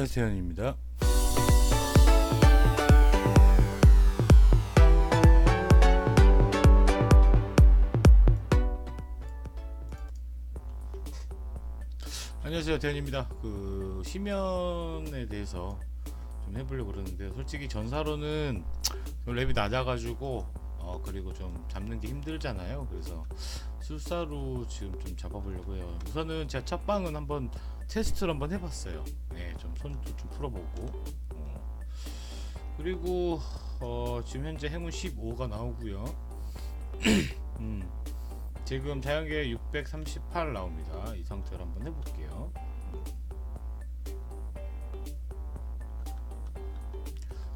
안녕하세요. 현입니다. 안녕하세요. 대현입니다. 그 심연에 대해서 좀 해보려고 그러는데 솔직히 전사로는 좀 랩이 낮아가지고 어 그리고 좀 잡는 게 힘들잖아요. 그래서 술사로 지금 좀 잡아보려고 해요. 우선은 제가 첫 방은 한번 테스트를 한번 해봤어요. 네, 좀 손도 좀 풀어보고. 어. 그리고 어, 지금 현재 행운 15가 나오고요. 음, 지금 자연계 638 나옵니다. 이 상태로 한번 해볼게요.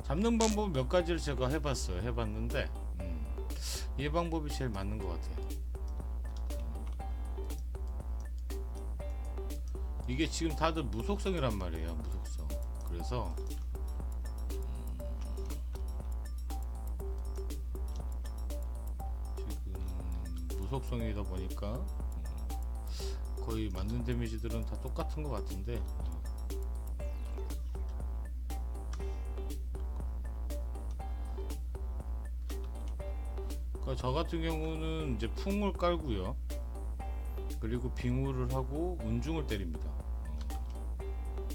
잡는 방법 몇 가지를 제가 해봤어요. 해봤는데 음, 이 방법이 제일 맞는 것 같아요 이게 지금 다들 무속성이란 말이에요 무속성. 그래서 음, 무속성이다 보니까 음, 거의 맞는 데미지들은 다 똑같은 것 같은데 어, 그러니까 저 같은 경우는 이제 풍을 깔고요. 그리고 빙우를 하고 운중을 때립니다. 어.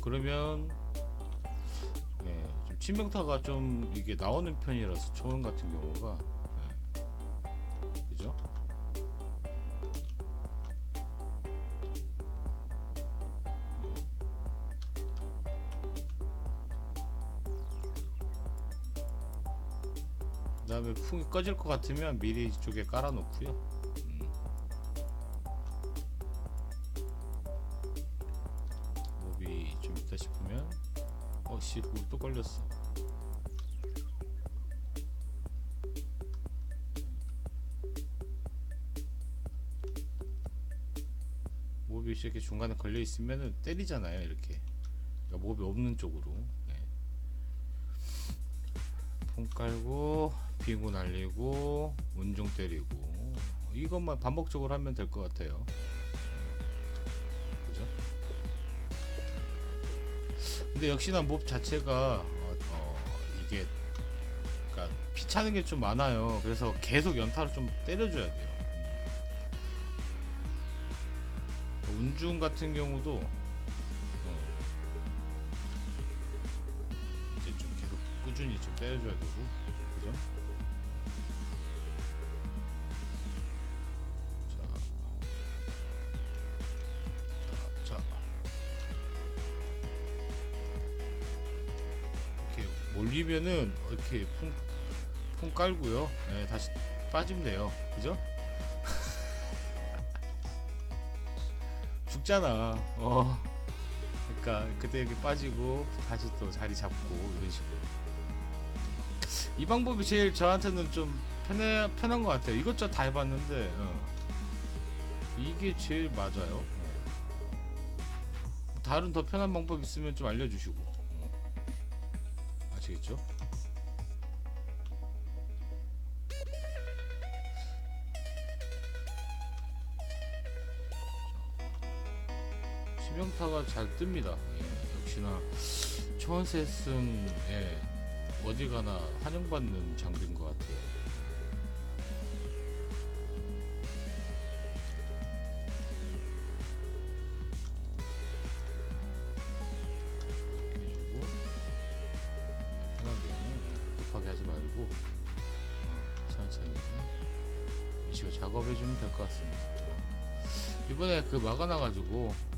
그러면 예, 좀 치명타가 좀 이게 나오는 편이라서 초원 같은 경우가 예. 그죠? 그 다음에 풍이 꺼질 것 같으면 미리 이쪽에 깔아 놓고요 몹이 이렇게 중간에 걸려 있으면 때리잖아요 이렇게. 그러니까 몹이 없는 쪽으로. 네. 폼 깔고 빙고 날리고 운중 때리고. 이것만 반복적으로 하면 될 것 같아요. 그죠? 근데 역시나 몹 자체가 어, 어, 이게 그러니까 피차는 게 좀 많아요. 그래서 계속 연타를 좀 때려줘야 돼요 운중 같은 경우도 어, 이제 좀 계속 꾸준히 좀 때려줘야 되고 그죠? 자, 자, 자. 이렇게 몰리면은 이렇게 풍, 풍 깔고요. 네, 다시 빠지면 돼요. 그죠? 죽잖아. 어. 그러니까 그때 이렇게 빠지고 다시 또 자리 잡고 이런 식으로. 이 방법이 제일 저한테는 좀 편해, 편한 것 같아요. 이것저것 다 해봤는데 어. 이게 제일 맞아요. 어. 다른 더 편한 방법 있으면 좀 알려주시고 어. 아시겠죠? 치명타가 잘 뜹니다. 예, 역시나 초원세승에 어디 가나 환영받는 장비인 것 같아요. 어, 작업해주면 될 것 같습니다. 이번에 그 막아놔가지고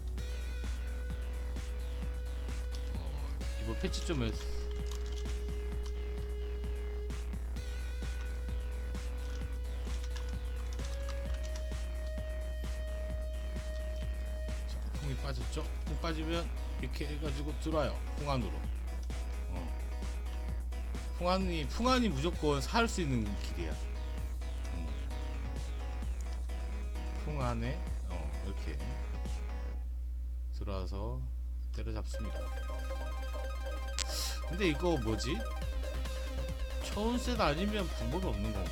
어, 이번 패치 좀 했, 자, 풍이 빠졌죠? 풍 빠지면 이렇게 해가지고 들어와요. 풍 안으로. 어. 풍안이 풍안이 무조건 살 수 있는 길이야. 음. 풍 안에 어, 이렇게 들어와서 때려잡습니다. 근데 이거 뭐지? 처운셋 아니면 방법이 없는 건가?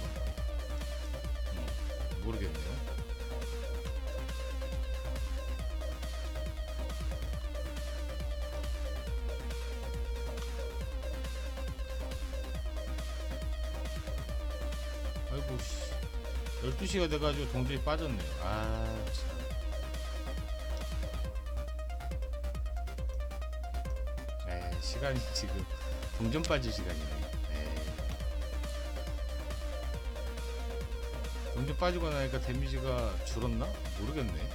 음, 모르겠네요. 아이고 12시가 돼가지고 동전이 빠졌네. 아참. 시간이 지금 동전 빠질 시간이네 에이. 동전 빠지고 나니까 데미지가 줄었나? 모르겠네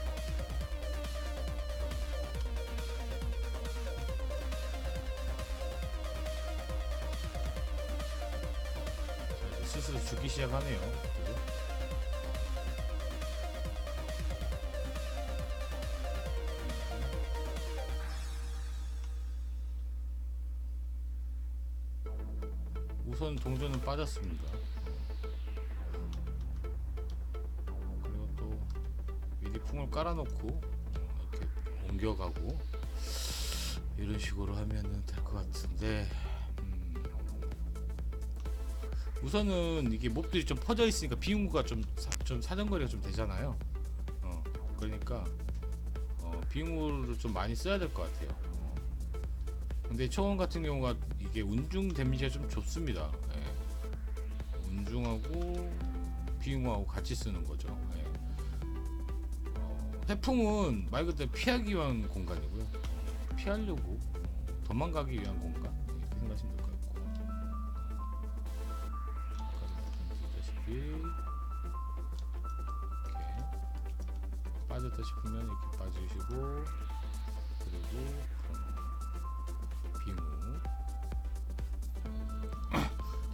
자, 이제 슬슬 죽기 시작하네요 그죠? 우선 동전은 빠졌습니다. 그리고 또 미리 풍을 깔아놓고 어, 이렇게 옮겨가고 이런 식으로 하면은 될 것 같은데 음, 우선은 이게 몹들이 좀 퍼져 있으니까 비용구가 좀, 사, 좀 사정거리가 좀 되잖아요. 어, 그러니까 어, 비용구를 좀 많이 써야 될 것 같아요. 어. 근데 초원 같은 경우가 이게 운중 데미지가 좀 좋습니다. 예. 운중하고 비용하고 같이 쓰는 거죠. 예. 어, 태풍은 말 그대로 피하기 위한 공간이고요. 어, 피하려고 어, 도망가기 위한 공간 이렇게 생각하시면 될 것 같고. 이렇게 빠졌다 싶으면 이렇게 빠지시고 그리고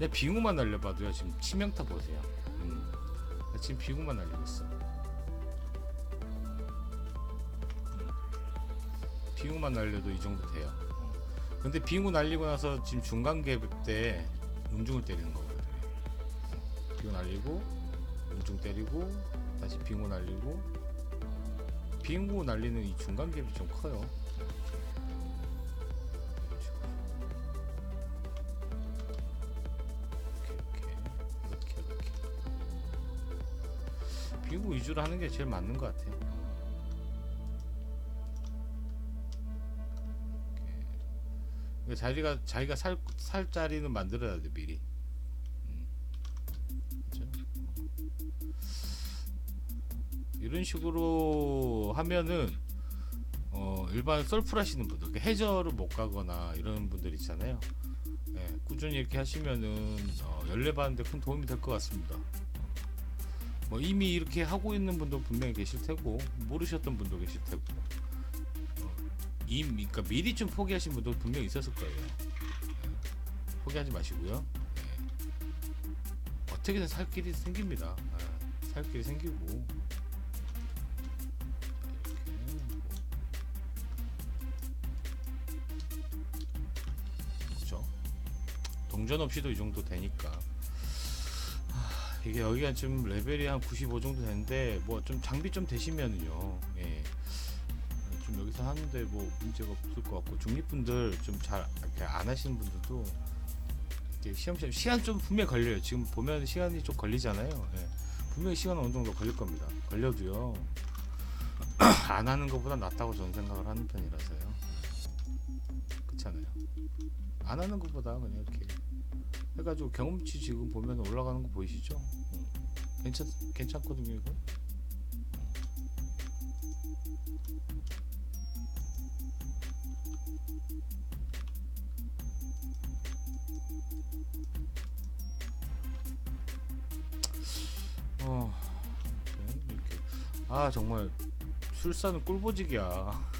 내 빙우만 날려봐도요 지금 치명타 보세요 음. 나 지금 빙우만 날리고 있어 음. 빙우만 날려도 이 정도 돼요 어. 근데 빙우 날리고 나서 지금 중간 갭때 운중을 때리는 거거든요 어. 빙우 날리고 운중 때리고 다시 빙우 날리고 빙우 날리는 이 중간 갭이 좀 커요 비구 위주로 하는 게 제일 맞는 것 같아요. 이렇게. 자기가 자기가 살, 살 자리는 만들어야 돼 미리. 음. 이런 식으로 하면은 어, 일반 썰풀 하시는 분들, 그러니까 해저를 못 가거나 이런 분들 있잖아요. 예, 꾸준히 이렇게 하시면은 어, 연례 받는데 큰 도움이 될 것 같습니다. 뭐 이미 이렇게 하고 있는 분도 분명히 계실 테고 모르셨던 분도 계실 테고 어, 이미 그러니까 미리 좀 포기하신 분도 분명히 있었을 거예요. 예, 포기하지 마시고요. 예. 어떻게든 살 길이 생깁니다. 예, 살 길이 생기고 뭐 그죠? 동전 없이도 이 정도 되니까 하, 이게 여기가 지금 레벨이 한 95 정도 되는데 뭐 좀 장비 좀 되시면은요. 예. 좀 여기서 하는데 뭐 문제가 없을 것 같고 중립분들 좀 잘 안 하시는 분들도 시험시험 시간 좀 분명 히 걸려요. 지금 보면 시간이 좀 걸리잖아요. 예. 분명히 시간 어느 정도 걸릴 겁니다. 걸려도요. 안 하는 것보다 낫다고 저는 생각을 하는 편이라서요 그렇잖아요 안 하는 것보다 그냥 이렇게 해가지고 경험치 지금 보면 올라가는 거 보이시죠? 응. 괜찮 괜찮거든요 이거. 어, 아 정말 술사는 꿀보직이야.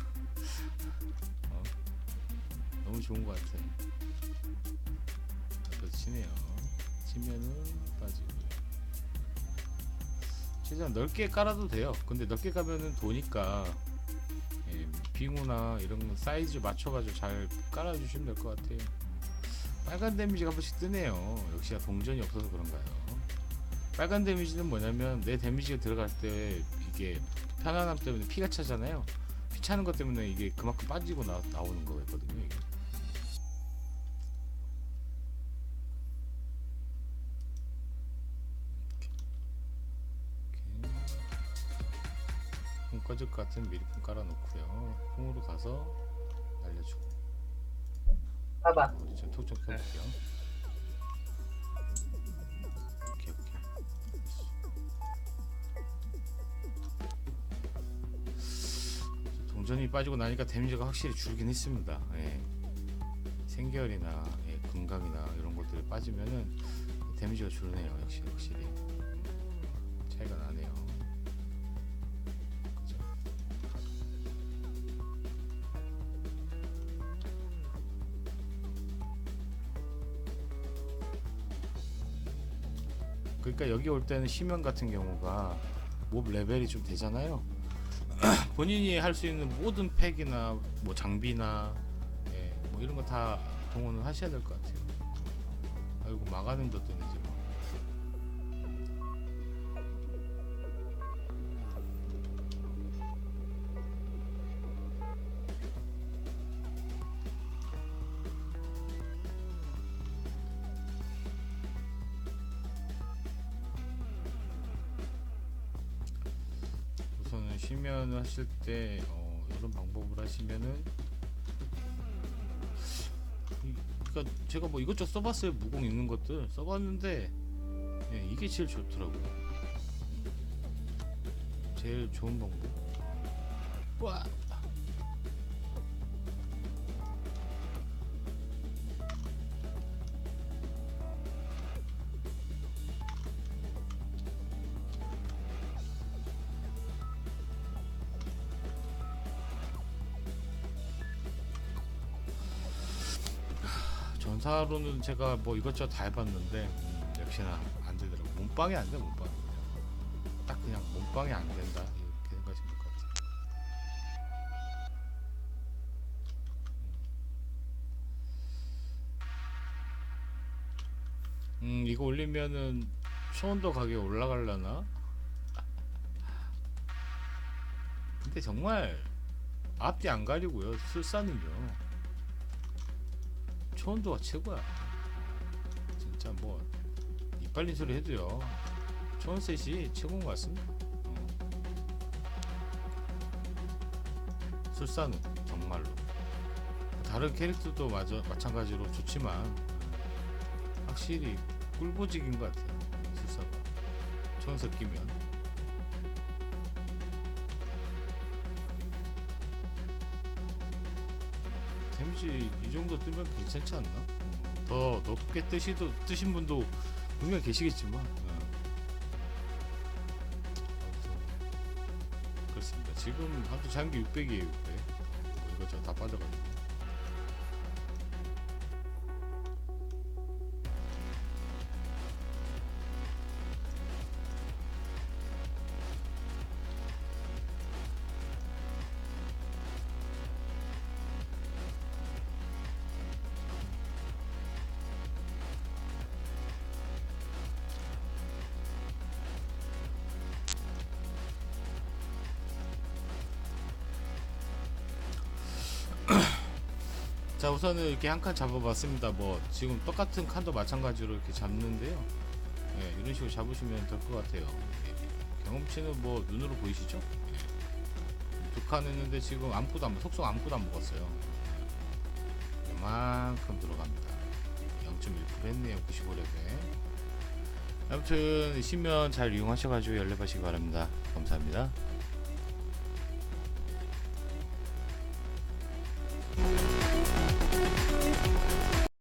너무 좋은 것 같아. 앞에서 치네요. 치면은 빠지고요. 최대한 넓게 깔아도 돼요. 근데 넓게 가면은 도니까 예, 빙우나 이런 거 사이즈 맞춰가지고 잘 깔아주시면 될 것 같아요. 빨간 데미지가 한 번씩 뜨네요. 역시 동전이 없어서 그런가요? 빨간 데미지는 뭐냐면 내 데미지가 들어갈 때 이게 편안함 때문에 피가 차잖아요. 피 차는 것 때문에 이게 그만큼 빠지고 나, 나오는 거거든요. 이게. 고전이 빠지고 나니까 데미지가 확실히 줄긴 했습니다. 예. 생결이나 예, 금강이나 이런 것들이 빠지면은 데미지가 줄네요. 역시 확실히 음, 차이가 나네요. 그죠? 그러니까 여기 올 때는 심연 같은 경우가 몹 레벨이 좀 되잖아요. 본인이 할 수 있는 모든 팩이나 뭐 장비나 예, 뭐 이런 거 다 동원을 하셔야 될 것 같아요. 아이고 막아낸 것도 되지 쉬면 하실 때 어, 이런 방법을 하시면은 이- 그러니까 제가 뭐 이것저것 써봤어요 무공 있는 것들. 써봤는데 예, 이게 제일 좋더라고요. 제일 좋은 방법. 와 전사로는 제가 뭐 이것저것 다 해봤는데 음, 역시나 안 되더라고 몸빵이 안 돼 몸빵 딱 그냥 몸빵이 안 된다. 이렇게 생각하시면 될 것 같아요. 음. 이거 올리면은 초원도 가격이 올라갈라나? 근데 정말 앞뒤 안 가리고요. 술사는요 초원도가 최고야. 진짜 뭐 이빨린 소리 해도요. 초원셋이 최고인 것 같습니다. 어. 술사는 정말로 다른 캐릭터도 마저 마찬가지로 좋지만 확실히 꿀보직인 것 같아요. 술사가 초원셋 끼면. 데미지 이 정도 뜨면 괜찮지 않나? 더 높게 뜨시도 뜨신 분도 분명 계시겠지만 그렇습니다. 지금 한도 장기 600이에요 600. 뭐 이거 저다 빠져가지고. 자 우선은 이렇게 한 칸 잡아봤습니다. 뭐 지금 똑같은 칸도 마찬가지로 이렇게 잡는데요. 예, 이런 식으로 잡으시면 될 것 같아요. 예, 경험치는 뭐 눈으로 보이시죠? 예. 두칸 했는데 지금 아무것도 안 속성 아무것도 안 먹었어요. 예. 이만큼 들어갑니다. 0.1% 했네요. 95렙에. 아무튼 시면 잘 이용하셔가지고 연락하시기 바랍니다. 감사합니다.